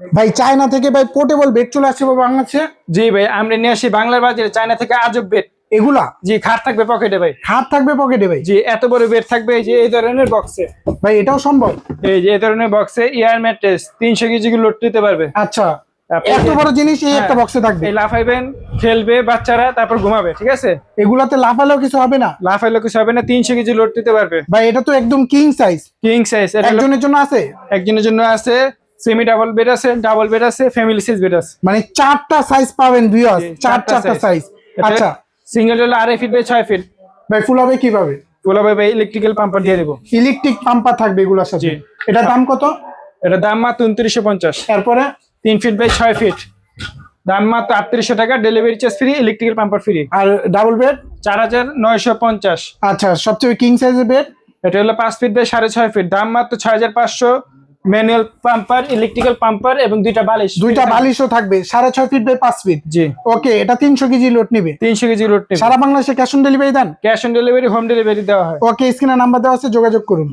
ভাই চায়না থেকে ভাই পোর্টেবল বেড চলে আসছে বাবা বাংলাদেশে? জি ভাই আমরা নিয়ে আসি বাংলার বাজারে। চায়না থেকে আজব বেড এগুলা? জি খাট থাকবে পকেটে ভাই। খাট থাকবে পকেটে ভাই? জি এত বড় বেড থাকবে এই যে এই ধরনের বক্সে ভাই এটাও সম্ভব? এই যে এই ধরনের বক্সে ইয়ার ম্যাট্রেস তিনশো কেজি লোড নিতে পারবে। আচ্ছা। এত বড় জিনিস এই একটা হ্যাঁ, বক্সে থাকবে? লাফাইবেন খেলবে বাচ্চারা তারপর ঘুমাবে ঠিক আছে? এগুলাতে লাফালেও কিছু হবে না? লাফাইলে কিছু হবে না তিনশো কেজি লোড নিতে পারবে। ভাই এটা তো একদম কিং সাইজ কিং সাইজ একজনের জন্য আছে? একজনের জন্য আছে। সেমি ডাবল বেড আছে ডাবল বেড আছে ফ্যামিলি সাইজ বেড আছে। মানে চারটা সাইজ পাবেন ভিউয়ার্স চার চারটা সাইজ। আচ্ছা। সিঙ্গেল হলো আড়াই ফিট বাই ছয় ফিট ভাই ফুল হবে কীভাবে? ওলা ভাই ইলেকট্রিক্যাল পাম্পার দিয়ে দেবো। ইলেকট্রিক পাম্পার থাকবে এগুলোর সাথে। জি। এটার দাম কত? এটা দাম মাত্র উনত্রিশশো পঞ্চাশ। এরপরে? তিন ফিট বাই ছয় ফিট দাম মাত্র আটত্রিশশো টাকা delivery charge free electrical pumper free আর ডাবল বেড চার হাজার নয়শো পঞ্চাশ। আচ্ছা সবচেয়ে কিং সাইজের বেড এটা হলো পাঁচ ফিট বাই সাড়ে ছয় ফিট দাম মাত্র ছয় হাজার পাঁচশো। ম্যানুয়াল পাম্পার ইলেকট্রিক্যাল পাম্পার এবং দুইটা বালিশ। দুইটা বালিশও থাকবে সাড়ে ছয় ফিট বাই পাঁচ ফিট জি। ওকে এটা তিনশো কেজি লোড নিবে। তিনশো কেজি লোড নেবে। সারা বাংলাদেশে cash on delivery then? Cash on delivery home delivery দেওয়া হয়। ওকে স্ক্রিনে নাম্বার দেওয়া আছে যোগাযোগ করুন।